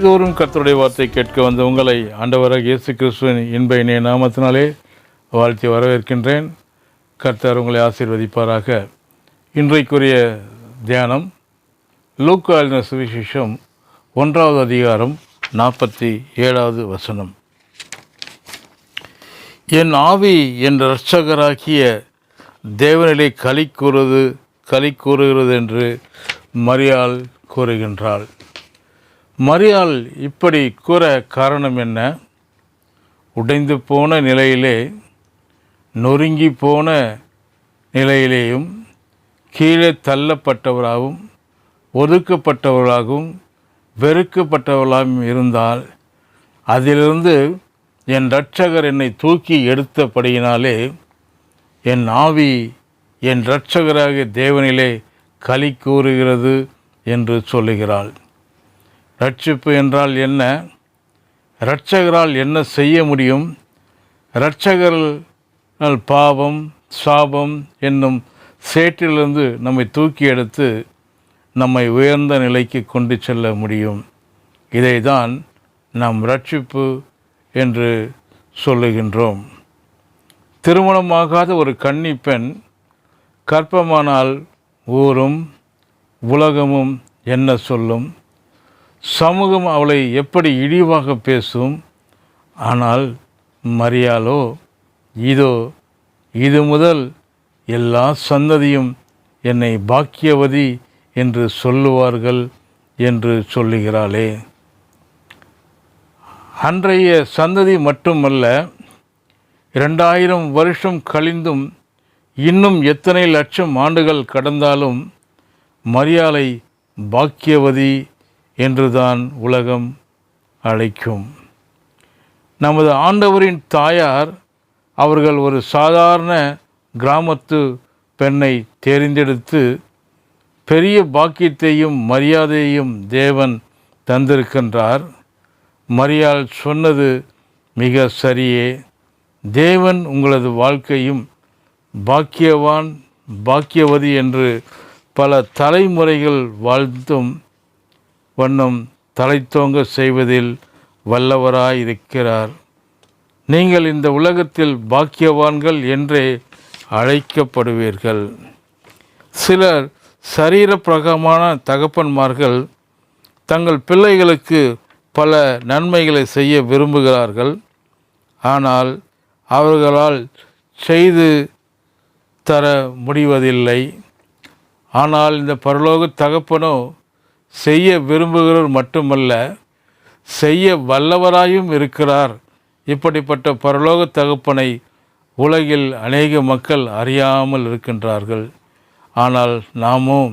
இதோறும் கர்த்தருடைய வார்த்தை கேட்க வந்த உங்களை ஆண்டவராக இயேசு கிறிஸ்துவின் இன்ப இணைய நாமத்தினாலே வாழ்த்தி வரவேற்கின்றேன். கர்த்தர் உங்களை ஆசீர்வதிப்பாராக. இன்றைக்குரிய தியானம் லூக்காலின சுவிசேஷம் ஒன்றாவது அதிகாரம் நாற்பத்தி ஏழாவது வசனம். என் ஆவி என் இரட்சகராகிய தேவனிலே களி கூறுவது களி கூறுகிறது என்று மரியாள் கூறுகின்றாள். மரியாள் இப்படி கூற காரணம் என்ன? உடைந்து போன நிலையிலே நொறுங்கி போன நிலையிலேயும் கீழே தள்ளப்பட்டவராகவும் ஒதுக்கப்பட்டவர்களாகவும் வெறுக்கப்பட்டவர்களாகவும் இருந்தால் அதிலிருந்து என் இரட்சகர் என்னை தூக்கி எடுத்தபடியினாலே என் ஆவி என் இரட்சகராகிய தேவனிலே களி கூறுகிறது என்று சொல்லுகிறாள். ரட்சிப்பு என்றால் என்ன? இரட்சகரால் என்ன செய்ய முடியும்? இரட்சகர்கள் பாவம் சாபம் என்னும் சேற்றிலிருந்து நம்மை தூக்கி எடுத்து நம்மை உயர்ந்த நிலைக்கு கொண்டு செல்ல முடியும். இதைதான் நாம் ரட்சிப்பு என்று சொல்லுகின்றோம். திருமணமாகாத ஒரு கன்னி பெண் கற்பமானால் ஊரும் உலகமும் என்ன சொல்லும்? சமூகம் அவளை எப்படி இழிவாக பேசும்? ஆனால் மரியாளோ இதோ இது முதல் எல்லா சந்ததியும் என்னை பாக்கியவதி என்று சொல்லுவார்கள் என்று சொல்லுகிறாளே. அன்றைய சந்ததி மட்டுமல்ல இரண்டாயிரம் வருஷம் கழிந்தும் இன்னும் எத்தனை லட்சம் ஆண்டுகள் கடந்தாலும் மரியாளை பாக்கியவதி என்றுதான் உலகம் அழைக்கும். நமது ஆண்டவரின் தாயார் அவர்கள் ஒரு சாதாரண கிராமத்து பெண்ணை தேர்ந்தெடுத்து பெரிய பாக்கியத்தையும் மரியாதையையும் தேவன் தந்திருக்கின்றார். மரியாள் சொன்னது மிக சரியே. தேவன் உங்களது வாழ்க்கையும் பாக்கியவான் பாக்கியவதி என்று பல தலைமுறைகள் வாழ்ந்தும் வண்ணம் தலைத்தோங்க செய்வதில் வல்லவராயிருக்கிறார். நீங்கள் இந்த உலகத்தில் பாக்கியவான்கள் என்றே அழைக்கப்படுவீர்கள். சிலர் சரீரப்பிரகமான தகப்பன்மார்கள் தங்கள் பிள்ளைகளுக்கு பல நன்மைகளை செய்ய விரும்புகிறார்கள். ஆனால் அவர்களால் செய்து தர முடிவதில்லை. ஆனால் இந்த பரலோக தகப்பனோ செய்ய விரும்புகிறவர் மட்டுமல்ல செய்ய வல்லவராயும் இருக்கிறார். இப்படிப்பட்ட பரலோக தகப்பனை உலகில் அநேக மக்கள் அறியாமல் இருக்கின்றார்கள். ஆனால் நாமும்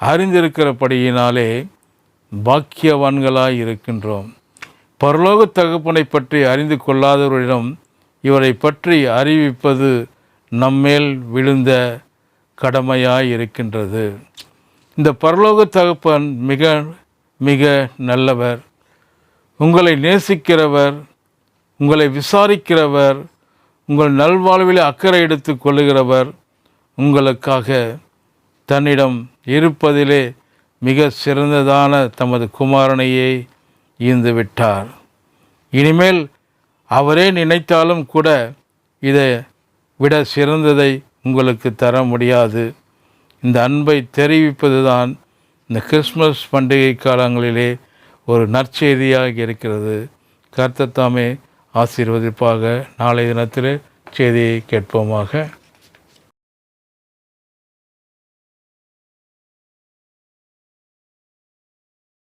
அறிந்திருக்கிறபடியினாலே பாக்கியவான்களாய் இருக்கின்றோம். பரலோக தகப்பனை பற்றி அறிந்து கொள்ளாதவரிடம் இவரை பற்றி அறிவிப்பது நம்மேல் விழுந்த கடமையாய் இருக்கின்றது. இந்த பரலோக தகப்பன் மிக மிக நல்லவர். உங்களை நேசிக்கிறவர் உங்களை விசாரிக்கிறவர் உங்கள் நல்வாழ்வில் அக்கறை எடுத்து கொள்ளுகிறவர் உங்களுக்காக தன்னிடம் இருப்பதிலே மிக சிறந்ததான தமது குமாரனையே ஈந்து விட்டார் இனிமேல் அவரே நினைத்தாலும் கூட இதை விட சிறந்ததை உங்களுக்கு தர முடியாது. இந்த அன்பை தெரிவிப்பது தான் இந்த கிறிஸ்மஸ் பண்டிகை காலங்களிலே ஒரு நற்செய்தியாக இருக்கிறது. கர்த்தத்தாமே ஆசீர்வதிப்பாக. நாளைய தினத்தில் செய்தியை கேட்போமாக.